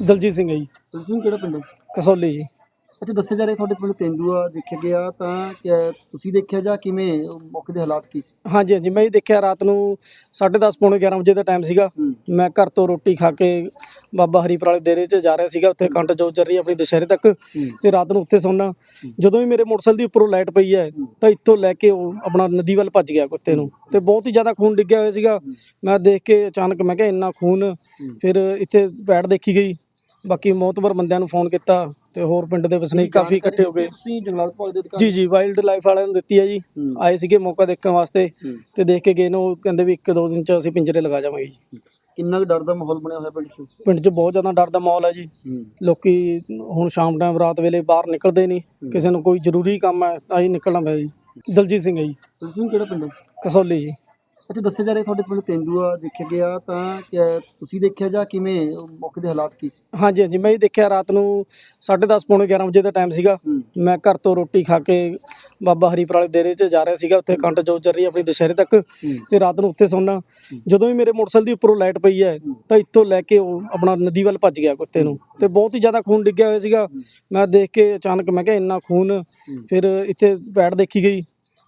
ਦਲਜੀਤ ਸਿੰਘ ਹੈ ਜੀ। ਤੁਸੀਂ ਕਿਹੜਾ ਪਿੰਡ ਹੈ ਕਸੌਲੀ ਜੀ। ਅੱਛਾ ਦੱਸਿਆ ਜਾ ਰਿਹਾ ਤੁਹਾਡੇ ਪਿੰਡ ਤੇਂਦੂਆ ਦੇਖਿਆ ਗਿਆ ਤਾਂ ਕਿਆ ਤੁਸੀਂ ਦੇਖਿਆ ਜਾਂ ਕਿਵੇਂ ਮੌਕੇ ਦੇ ਹਾਲਾਤ ਕੀ ਸੀ? ਹਾਂਜੀ ਹਾਂਜੀ ਮੈਂ ਜੀ ਦੇਖਿਆ ਰਾਤ ਨੂੰ 10:30 ਪੌਣੇ 11 ਵਜੇ ਦਾ ਟਾਈਮ ਸੀਗਾ। ਹੂੰ। ਮੈਂ ਘਰ ਤੋਂ ਰੋਟੀ ਖਾ ਕੇ ਬਾਬਾ ਹਰੀਪੁਰ ਵਾਲੇ ਡੇਰੇ 'ਚ ਜਾ ਰਿਹਾ ਸੀਗਾ ਉੱਥੇ ਕੰਟ ਜੋ ਚੱਲ ਰਹੀ ਹੈ ਆਪਣੀ ਦੁਸ਼ਹਿਰੇ ਤੱਕ। ਤੇ ਰਾਤ ਨੂੰ ਉੱਥੇ ਸੌਣਾ ਜਦੋਂ ਵੀ ਮੇਰੇ ਮੋਟਰਸਾਈਕਲ ਦੀ ਉੱਪਰੋਂ ਲਾਈਟ ਪਈ ਹੈ ਤਾਂ ਇੱਥੋਂ ਲੈ ਕੇ ਉਹ ਆਪਣਾ ਨਦੀ ਵੱਲ ਭੱਜ ਗਿਆ ਕੁੱਤੇ ਨੂੰ। ਤੇ ਬਹੁਤ ਹੀ ਜ਼ਿਆਦਾ ਖੂਨ ਡਿੱਗਿਆ ਹੋਇਆ ਸੀਗਾ। ਮੈਂ ਦੇਖ ਕੇ ਅਚਾਨਕ ਮੈਂ ਕਿਹਾ ਇੰਨਾ ਖੂਨ। ਫਿਰ ਇੱਥੇ ਪੈੜ ਦੇਖੀ ਗਈ। ਬਾਕੀ ਮੌਤਬਰ ਬੰਦਿਆਂ ਨੂੰ ਫੋਨ ਕੀਤਾ ਤੇ ਹੋਰ ਪਿੰਡ ਦੇ ਵਸਨੀਕ ਕਾਫੀ ਇਕੱਠੇ ਹੋ ਗਏ। ਤੁਸੀਂ ਜੰਗਲਾਤ ਵਿਭਾਗ ਦੇ ਅਧਿਕਾਰੀ ਜੀ ਜੀ ਵਾਈਲਡ ਲਾਈਫ ਵਾਲਿਆਂ ਨੂੰ ਦਿੱਤੀ ਹੈ ਜੀ। ਆਏ ਸੀਗੇ ਮੌਕਾ ਦੇਖਣ ਵਾਸਤੇ। ਤੇ ਦੇਖ ਕੇ ਗਏ ਨੇ ਉਹ ਕਹਿੰਦੇ ਵੀ ਇੱਕ ਦੋ ਦਿਨ ਚ ਅਸੀਂ ਪਿੰਜਰੇ ਲਗਾ ਜਾਵਾਂਗੇ ਜੀ। ਕਿੰਨਾ ਕੁ ਡਰ ਦਾ ਮਾਹੌਲ ਬਣਿਆ ਹੋਇਆ ਪਿੰਡ 'ਚ? ਪਿੰਡ 'ਚ ਬਹੁਤ ਜ਼ਿਆਦਾ ਡਰ ਦਾ ਮਾਹੌਲ ਹੈ ਜੀ। ਲੋਕੀ ਹੁਣ ਸ਼ਾਮ ਟਾਈਮ ਰਾਤ ਵੇਲੇ ਬਾਹਰ ਨਿਕਲਦੇ ਨਹੀਂ। ਕਿਸੇ ਨੂੰ ਕੋਈ ਜ਼ਰੂਰੀ ਕੰਮ ਹੈ ਤਾਂ ਹੀ ਨਿਕਲਣਾ ਪਿਆ ਜੀ। ਦਲਜੀਤ ਸਿੰਘ ਹੈ ਜੀ। ਤੁਸੀਂ ਕਿਹੜਾ ਪਿੰਡ ਹੈ? ਕਸੌਲੀ ਜੀ। ਅੱਛਾ ਦੱਸਿਆ ਜਾ ਰਿਹਾ ਤੁਹਾਡੇ ਪਿੰਡ ਤੇਂਦੂਆ ਦੇਖਿਆ ਗਿਆ ਤਾਂ ਤੁਸੀਂ ਦੇਖਿਆ ਜਾਂ ਕਿਵੇਂ ਮੌਕੇ ਦੇ ਹਾਲਾਤ ਕੀ ਸੀ? ਹਾਂਜੀ ਹਾਂਜੀ ਮੈਂ ਜੀ ਦੇਖਿਆ ਰਾਤ ਨੂੰ 10:30 ਪੌਣੇ 11 ਵਜੇ ਦਾ ਟਾਈਮ ਸੀਗਾ। ਮੈਂ ਘਰ ਤੋਂ ਰੋਟੀ ਖਾ ਕੇ ਬਾਬਾ ਹਰੀਪੁਰ ਵਾਲੇ ਡੇਰੇ 'ਚ ਜਾ ਰਿਹਾ ਸੀਗਾ ਉੱਥੇ ਕੰਟ ਜੋ ਚੱਲ ਰਹੀ ਆਪਣੀ ਦੁਸ਼ਹਿਰੇ ਤੱਕ ਤੇ ਰਾਤ ਨੂੰ ਉੱਥੇ ਸੌਣਾ ਜਦੋਂ ਵੀ ਮੇਰੇ ਮੋਟਰਸਾਈਕਲ ਦੀ ਉੱਪਰੋਂ ਲਾਈਟ ਪਈ ਹੈ ਤਾਂ ਇੱਥੋਂ ਲੈ ਕੇ ਉਹ ਆਪਣਾ ਨਦੀ ਵੱਲ ਭੱਜ ਗਿਆ ਕੁੱਤੇ ਨੂੰ। ਤੇ ਬਹੁਤ ਹੀ ਜ਼ਿਆਦਾ ਖੂਨ ਡਿੱਗਿਆ ਹੋਇਆ ਸੀਗਾ। ਮੈਂ ਦੇਖ ਕੇ ਅਚਾਨਕ ਮੈਂ ਕਿਹਾ ਇੰਨਾ ਖੂਨ। ਫਿਰ ਇੱਥੇ ਪੈੜ ਦੇਖੀ ਗਈ।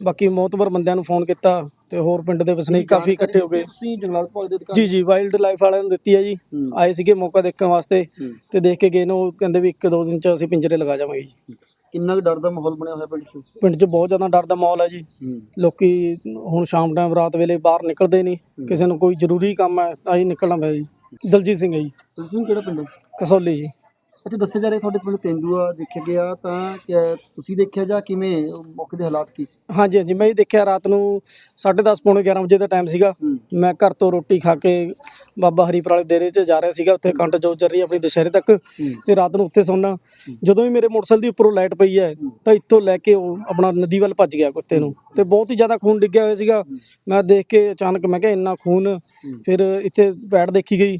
ਬਾਕੀ ਮੌਤਬਰ ਬੰਦਿਆਂ ਨੂੰ ਫੋਨ ਕੀਤਾ ਤੇ ਹੋਰ ਪਿੰਡ ਦੇ ਵਸਨੀਕ ਕਾਫੀ ਇਕੱਠੇ ਹੋ ਗਏ। ਤੁਸੀਂ ਜੰਗਲਾਤ ਵਿਭਾਗ ਦੇ ਅਧਿਕਾਰੀ ਜੀ ਜੀ ਵਾਈਲਡ ਲਾਈਫ ਵਾਲਿਆਂ ਨੂੰ ਦਿੱਤੀ ਹੈ ਜੀ। ਆਏ ਸੀਗੇ ਮੌਕਾ ਦੇਖਣ ਵਾਸਤੇ ਤੇ ਦੇਖ ਕੇ ਗਏ ਨੇ ਉਹ ਕਹਿੰਦੇ ਵੀ ਇੱਕ ਦੋ ਦਿਨ ਚ ਅਸੀਂ ਪਿੰਜਰੇ ਲਗਾ ਜਾਵਾਂਗੇ ਜੀ। ਕਿੰਨਾ ਕੁ ਡਰ ਦਾ ਮਾਹੌਲ ਬਣਿਆ ਹੋਇਆ ਪਿੰਡ 'ਚ? ਪਿੰਡ 'ਚ ਬਹੁਤ ਜ਼ਿਆਦਾ ਡਰ ਦਾ ਮਾਹੌਲ ਹੈ ਜੀ। ਲੋਕੀ ਹੁਣ ਸ਼ਾਮ ਟਾਈਮ ਰਾਤ ਵੇਲੇ ਬਾਹਰ ਨਿਕਲਦੇ ਨਹੀਂ। ਕਿਸੇ ਨੂੰ ਕੋਈ ਜ਼ਰੂਰੀ ਕੰਮ ਹੈ ਤਾਂ ਹੀ ਨਿਕਲਣਾ ਪਿਆ ਜੀ। ਦਲਜੀਤ ਸਿੰਘ ਹੈ ਜੀ। ਤੁਸੀਂ ਕਿਹੜਾ ਪਿੰਡ ਕਸੌਲੀ ਜੀ। ਅੱਛਾ ਦੱਸਿਆ ਜਾ ਰਿਹਾ ਤੁਹਾਡੇ ਪਿੰਡ ਤੇਂਦੂਆ ਦੇਖਿਆ ਗਿਆ ਤਾਂ ਕਿਆ ਤੁਸੀਂ ਦੇਖਿਆ ਜਾਂ ਕਿਵੇਂ ਮੌਕੇ ਦੇ ਹਾਲਾਤ ਕੀ ਸੀ? ਹਾਂਜੀ ਹਾਂਜੀ ਮੈਂ ਜੀ ਦੇਖਿਆ ਰਾਤ ਨੂੰ 10:30 ਪੌਣੇ 11 ਵਜੇ ਦਾ ਟਾਈਮ ਸੀਗਾ। ਹੂੰ। ਮੈਂ ਘਰ ਤੋਂ ਰੋਟੀ ਖਾ ਕੇ ਬਾਬਾ ਹਰੀਪੁਰ ਵਾਲੇ ਡੇਰੇ 'ਚ ਜਾ ਰਿਹਾ ਸੀਗਾ ਉੱਥੇ ਕੰਟ ਜੋ ਚੱਲ ਰਹੀ ਹੈ ਆਪਣੀ ਦੁਸ਼ਹਿਰੇ ਤੱਕ। ਤੇ ਰਾਤ ਨੂੰ ਉੱਥੇ ਸੌਣਾ ਜਦੋਂ ਵੀ ਮੇਰੇ ਮੋਟਰਸਾਈਕਲ ਦੀ ਉੱਪਰੋਂ ਲਾਈਟ ਪਈ ਹੈ ਤਾਂ ਇੱਥੋਂ ਲੈ ਕੇ ਉਹ ਆਪਣਾ ਨਦੀ ਵੱਲ ਭੱਜ ਗਿਆ ਕੁੱਤੇ ਨੂੰ। ਤੇ ਬਹੁਤ ਹੀ ਜ਼ਿਆਦਾ ਖੂਨ ਡਿੱਗਿਆ ਹੋਇਆ ਸੀਗਾ। ਮੈਂ ਦੇਖ ਕੇ ਅਚਾਨਕ ਮੈਂ ਕਿਹਾ ਇੰਨਾ ਖੂਨ। ਫਿਰ ਇੱਥੇ ਪੈੜ ਦੇਖੀ ਗਈ।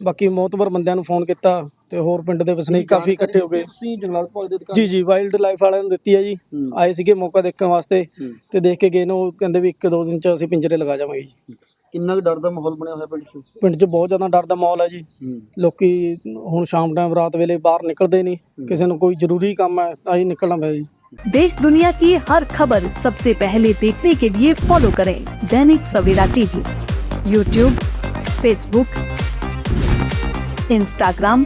ਬਾਕੀ ਮੌਤਬਰ ਬੰਦਿਆਂ ਨੂੰ ਫੋਨ ਕੀਤਾ। ਤੇ ਹੋਰ ਪਿੰਡ ਦੇ ਵਸਨੀਕ ਕਾਫੀ ਇਕੱਠੇ ਹੋ ਗਏ ਤੁਸੀਂ ਜੰਗਲਾਤ ਵਿਭਾਗ ਦੇ ਅਧਿਕਾਰੀ ਜੀ ਜੀ ਵਾਈਲਡ ਲਾਈਫ ਵਾਲਿਆਂ ਨੂੰ ਦਿੱਤੀ ਹੈ ਜੀ ਹੂੰ ਆਏ ਸੀਗੇ ਮੌਕਾ ਦੇਖਣ ਵਾਸਤੇ ਹੂੰ ਤੇ ਦੇਖ ਕੇ ਗਏ ਨੇ ਉਹ ਕਹਿੰਦੇ ਵੀ ਇੱਕ ਦੋ ਦਿਨ ਚ ਅਸੀਂ ਪਿੰਜਰੇ ਲਗਾ ਜਾਵਾਂਗੇ ਜੀ ਕਿੰਨਾ ਕੁ ਡਰ ਦਾ ਮਾਹੌਲ ਬਣਿਆ ਹੋਇਆ ਪਿੰਡ 'ਚ ਪਿੰਡ 'ਚ ਬਹੁਤ ਜ਼ਿਆਦਾ ਡਰ ਦਾ ਮਾਹੌਲ ਹੈ ਜੀ ਹੂੰ ਲੋਕੀ ਹੁਣ ਸ਼ਾਮ ਟਾਈਮ ਰਾਤ ਵੇਲੇ ਬਾਹਰ ਨਿਕਲਦੇ ਨਹੀਂ ਕਿਸੇ ਨੂੰ ਕੋਈ ਜ਼ਰੂਰੀ ਕੰਮ ਹੈ ਤਾਂ ਹੀ ਨਿਕਲਣਾ ਪਿਆ ਜੀ देश दुनिया की हर खबर सबसे पहले देखने के लिए फॉलो करें Dainik Savera TV YouTube Facebook Instagram